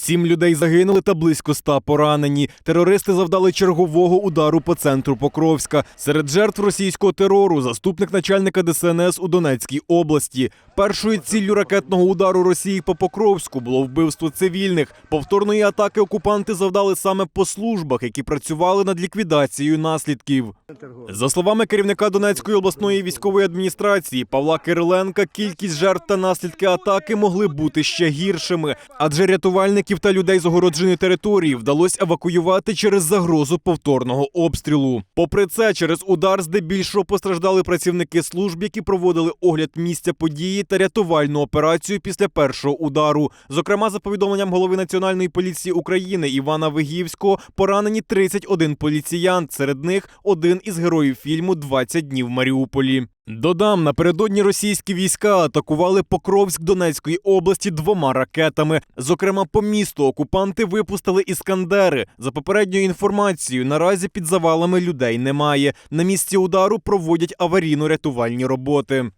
Сім людей загинули та близько ста поранені. Терористи завдали чергового удару по центру Покровська. Серед жертв російського терору заступник начальника ДСНС у Донецькій області. Першою ціллю ракетного удару Росії по Покровську було вбивство цивільних. Повторної атаки окупанти завдали саме по службах, які працювали над ліквідацією наслідків. За словами керівника Донецької обласної військової адміністрації Павла Кириленка, кількість жертв та наслідки атаки могли бути ще гіршими, адже рятувальників та людей з огородженої території вдалося евакуювати через загрозу повторного обстрілу. Попри це, через удар здебільшого постраждали працівники служб, які проводили огляд місця події та рятувальну операцію після першого удару. Зокрема, за повідомленням голови Національної поліції України Івана Вигівського, поранені 31 поліціянт. Серед них один із героїв фільму «20 днів в Маріуполі. Додам, напередодні російські війська атакували Покровськ Донецької області двома ракетами. Зокрема, по місту окупанти випустили іскандери. За попередньою інформацією, наразі під завалами людей немає. На місці удару проводять аварійно-рятувальні роботи.